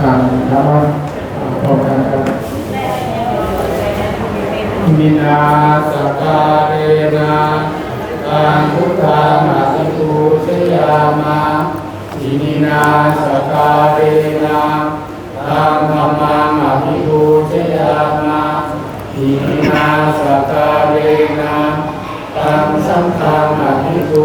ทางธรรมะพร้อมกันครับมินาสการเรนะตังพุทธานาสตุสยามาอินินาสการเรนะตังธรรมังอภิภูชยามาอินินาสการเรนะตังสังฆังอภิภู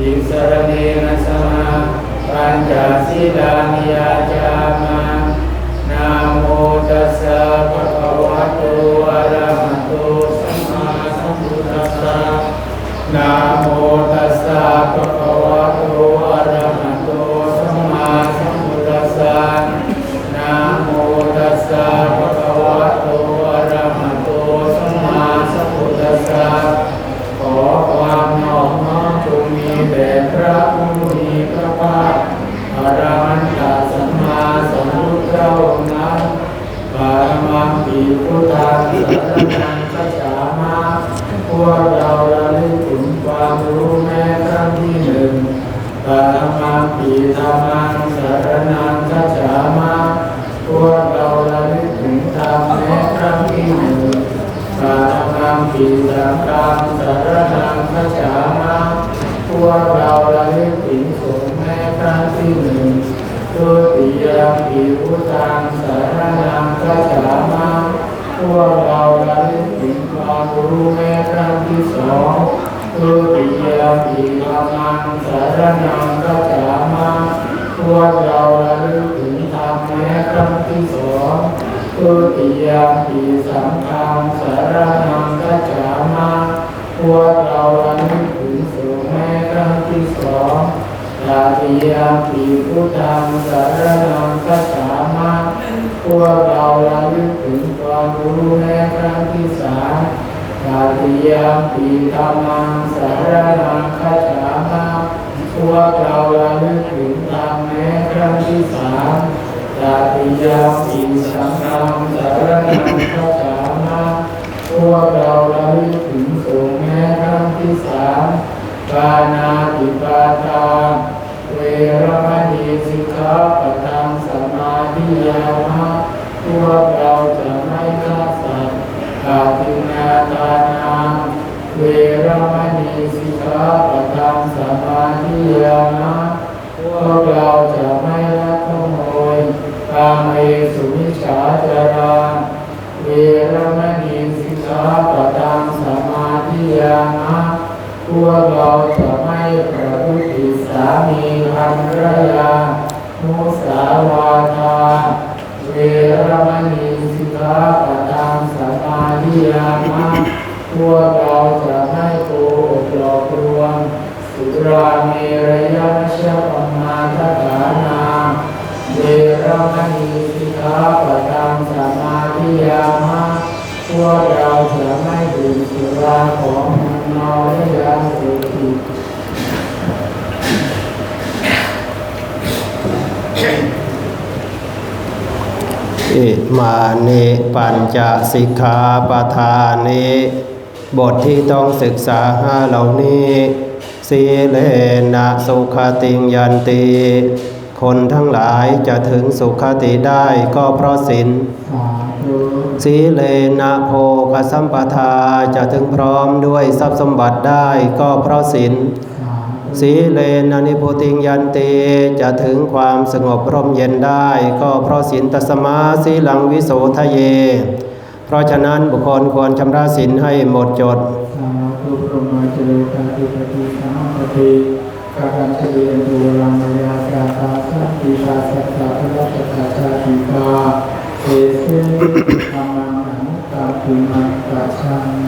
อิสรเนนะสหปัญจศีลานิยาจามานะโมตัสสะภะคะวะโตอะระหะโตสัมมาสัมพุทธัสสะนะโมตัสสะภะคะวะโตอะระหะโตสัมมาสัมพุทธัสสะนะโมตัสสะภะ มังปีธรรมังสารนังคัจฉามาพวกเราระลึกถึงธรรมแม้ครั้งที่หนึ่งปาธรรมังปีสังฆังสารนังคัจฉามาพวกเราระลึกถึงสงฆ์แม้ครั้งที่หนึ่งทุติยมปีพุทธังสารนังคัจฉามาพวกเราระลึกถึงความรู้แม้ครั้งที่สองทุติยมปีธรรม สารนังกัจฉามาพวกเราระลึกถึงธรรมแม้ครั้งที่สองทุติยมปีสังฆังสารนังกัจฉามาพวกเราระลึกถึงสูงแม้ครั้งที่สองตาติยามปีพุทธังสารนังกัจฉามาพวกเราระลึกถึงความรู้แม้ครั้งที่สามตาติยามปีธรรมังสารนังคัจฉา วเราระลึกถึงธรรมแม้ครั้งที่สามตาติยมปีสังฆังสารนังคัจฉามาพวกเราระลึกถึงสงแม้ครั้งที่สามปานาติปาตาเวรมณีสิกขาปะทังสมาธิยามะพวกเราจะไม่ฆ่าสัตว์ขาตินาทานาเวรมณีสิกขาปะทังสมาธิยามะพวก เราจะไม่ลักขโมยกาเมสุมิจาจาราเวรมณีสิกขาปะทังสมาธิยามะพวกเราจะไม่ประพฤติสามีภรรยามุสาวาทาเวรมณีสิกขาปะทังสมาธิยามะพวกเราจะไม่โกหกหลอกลวง สุราเมรยมชปมาทฐานาเวรมณีสิกขาปะทังสมาธิยามะพวกเราจะไม่ดื่มสุราของมันเมาและยาเสพติดอิมานิปัญจสิกขาปทานิบทที่ต้องศึกษาห้าเหล่านี้ สีเลนะสุขติงยันติ คนทั้งหลายจะถึงสุขติได้ก็เพราะศีลสาธุสีเลนะโภคสัมปทาจะถึงพร้อมด้วยทรัพย์สมบัติได้ก็เพราะศีลสาธุสีเลนะนิพุติงยันติจะถึงความสงบร่มเย็นได้ก็เพราะศีลตัสมาสีลังวิโสทะเย เพราะฉะนั้นบุคคลควรชำระศีลให้หมดจด ตุปรมาเจริญาติปฏิสามปฏิกาการเจริญตุลังยาสาตาสัตติตาสัตตาพระสัตตะชาติตาเอเสธรรมังหังตตรภูมังกัจฉัง